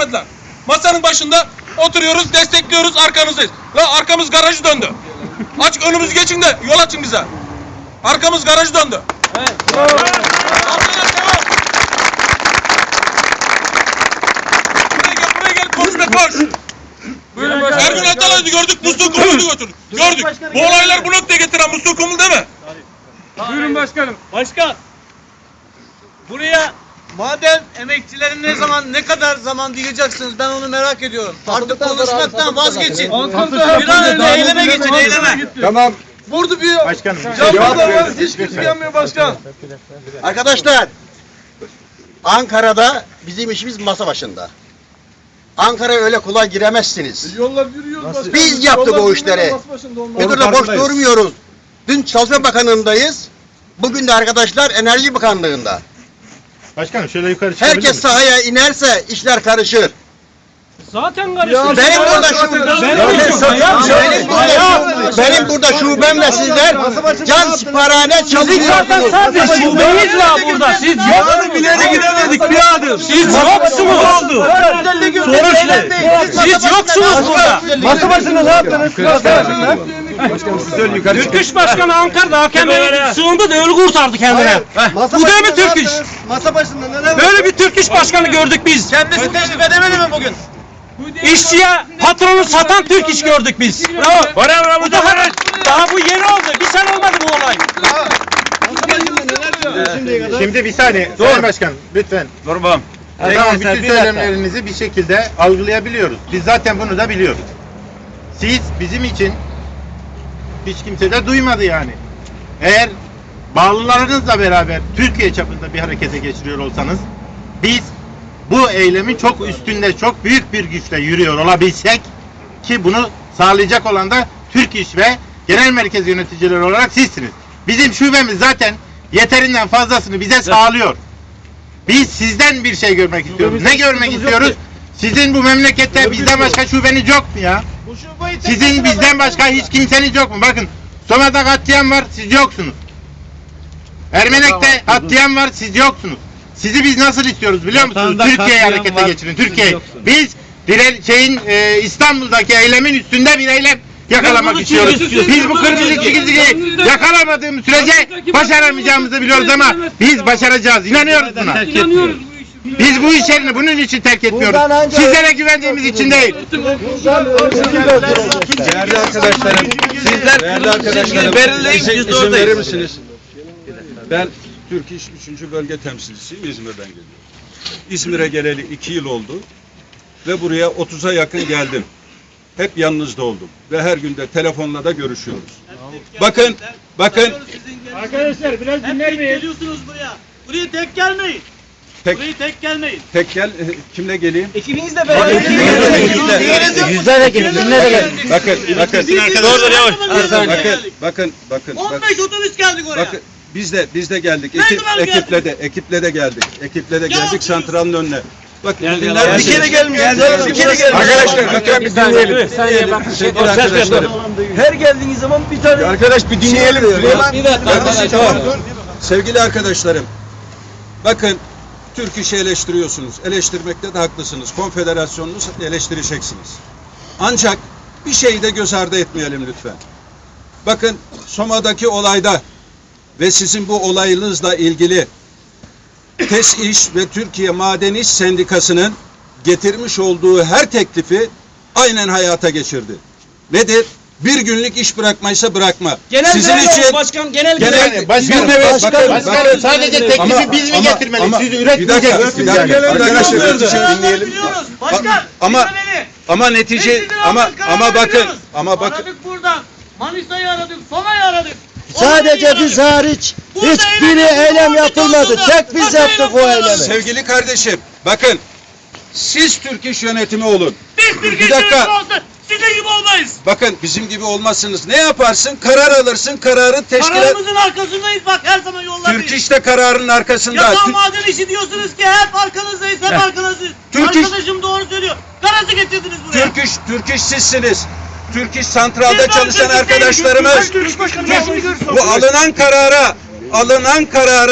vermediler. Masanın başında oturuyoruz, destekliyoruz, arkanızdayız. La arkamız garajı döndü. Aç önümüzü geçin de yol açın bize. Arkamız garajı döndü. Saltanat devam. Buraya gel, buraya gel, konuş be koş. Ergün Atalay'dı gördük, Mustafa Kumul'u götürdük. Gördük. Bu olaylar bu noktaya getiren Mustafa Kumul değil mi? Buyurun başkanım. Başkan. Buraya maden emekçilerin ne zaman ne kadar zaman diyeceksiniz ben onu merak ediyorum. Artık konuşmaktan vazgeçin. Bir an önce eyleme geçin eyleme. Tamam. Burada bir Başkanım. cevap var. Hiç kimse gelmiyor başkan. Arkadaşlar, Ankara'da bizim işimiz masa başında. Ankara'ya öyle kolay giremezsiniz. Yollar yürüyoruz başkan. Biz yaptık Yollar o işleri. yürüyoruz, başında olmaz. Burada boş durmuyoruz. Dün Çalışma Bakanlığı'ndayız. Bugün de arkadaşlar Enerji Bakanlığı'nda. Başkanım şöyle yukarı çıkabilir Herkes misin? sahaya inerse işler karışır. Zaten Ya, Benim burada şu Ben- benim burada, benim burada şubem ve sizler can siparhane çalışıyorsunuz. sadece şubeyiz var burada. Siz yok. ileri gidemedik bir adım. Siz yoksunuz oldu. Siz yoksunuz burada. Masa başında ne yaptınız? Masa başında. Şöyle yukarı çıkın. Türk İş Başkanı Ankara'da hakemlere sığındı da ölü kurtardı kendine. Bu değil mi Türk İş? Masa başında neler Böyle bir Türk İş Başkanı gördük biz. Kendisi teklif edemedi mi bugün? İşçiye patronu satan Türk İş gördük biz. Bravo. Bravo bravo. Bu daha, daha bu yeni oldu. Bir sene olmadı bu olay. Şimdi bir saniye. Sayın Başkan lütfen. Durmam. Tamam bütün söylemlerinizi bir şekilde algılayabiliyoruz. Biz zaten bunu da biliyoruz. Siz bizim için hiç kimse de duymadı yani. Eğer bağlılarınızla beraber Türkiye çapında bir harekete geçiriyor olsanız biz bu eylemin çok üstünde çok büyük bir güçle yürüyor olabilsek ki bunu sağlayacak olan da Türk İş ve genel merkez yöneticileri olarak sizsiniz. Bizim şubemiz zaten yeterinden fazlasını bize sağlıyor. Biz sizden bir şey görmek istiyoruz. Ne görmek istiyoruz? Sizin bu memlekette bizden başka şubeniz yok mu ya? Sizin bizden başka hiç kimseniz yok mu? Bakın Soma'da katliam var, siz yoksunuz. Ermenek'te katliam var, siz yoksunuz. Sizi biz nasıl istiyoruz biliyor musunuz? Türkiye'yi harekete geçirin, Türkiye. Biz dire, şeyin e, İstanbul'daki eylemin üstünde bir eylem yakalamak istiyoruz. Biz bu kırmızı çizgiyi yakalamadığımız sürece başaramayacağımızı biliyoruz ama biz başaracağız. İnanıyoruz buna. İnanıyoruz. Biz bu işlerini bunun için terk etmiyoruz. Sizlere güvendiğimiz için değil. Değerli arkadaşlarım, sizler değerli arkadaşlarım, belirleyin, izin, biz de izin oradayız. verir misiniz? Ben Türk İş 3. Bölge Temsilcisiyim, İzmir'den geliyorum. İzmir'e geleli 2 yıl oldu ve buraya 30'a yakın geldim. Hep yanınızda oldum ve her günde telefonla da görüşüyoruz. Bakın, bakın Arkadaşlar biraz dinler miyiz? Geliyorsunuz buraya. Buraya tek gelmeyin. tek Buraya tek gelmeyin. tek gel e, kimle geleyim? Ekibinizle beraber. Yüzlerce gelin, binlerce gelin. Bakın, bakın. Doğrudur yavaş. Bakın, bakın, bakın. bakın. 15 otobüs geldik oraya. Bakın biz de biz de geldik. Ekip, ekiple de ekiple de geldik. Ekiple de geldik santralın önüne. Bakın Bir dinler kere gelmiyor. Bir kere gelmiyor. Arkadaşlar bakın bir dinleyelim. Sevgili arkadaşlarım. Her geldiğiniz zaman bir tane Arkadaş bir dinleyelim. Bir dakika. Tamam. Sevgili arkadaşlarım. Bakın Türk işi eleştiriyorsunuz. Eleştirmekte de haklısınız. Konfederasyonunuzu eleştireceksiniz. Ancak bir şeyi de göz ardı etmeyelim lütfen. Bakın Soma'daki olayda ve sizin bu olayınızla ilgili TES İş ve Türkiye Maden İş Sendikası'nın getirmiş olduğu her teklifi aynen hayata geçirdi. Nedir? Bir günlük iş bırakmaysa bırakma. Sizin için başkan genel genel Başkanım, bir evet, başkanım, bakın, başkanım, bakın. sadece teklifi Ama- biz mi ama- getirmedik? ama- Siz bir üretmeyecek dakika, bir dakika. Arkadaşlar netice dinleyelim. Başkan. Ama-. Ama netice ama ama bakın ama bakın Aradık buradan. Manisa'yı aradık. Soma'yı aradık. Sadece biz hariç hiçbiri eylem yapılmadı. Tek biz yaptık o eylem eylemi. sevgili kardeşim bakın siz Türk İş yönetimi olun. Biz bir Bir dakika. olsun. Sizin gibi olmayız. Bakın bizim gibi olmazsınız. Ne yaparsın? Karar alırsın. Kararı teşkil et. Kararımızın arkasındayız bak her zaman yollardayız. Türk İş de kararın arkasında. Yasal Tü- maden işi diyorsunuz ki hep arkanızdayız, hep arkanızdayız. Türk İş- Arkadaşım doğru söylüyor. Garajı getirdiniz buraya. Türk İş, Türk İş sizsiniz. Türk İş santralda Biz çalışan İş arkadaşlarımız Türk İş Başkanı bu alınan karara alınan kararı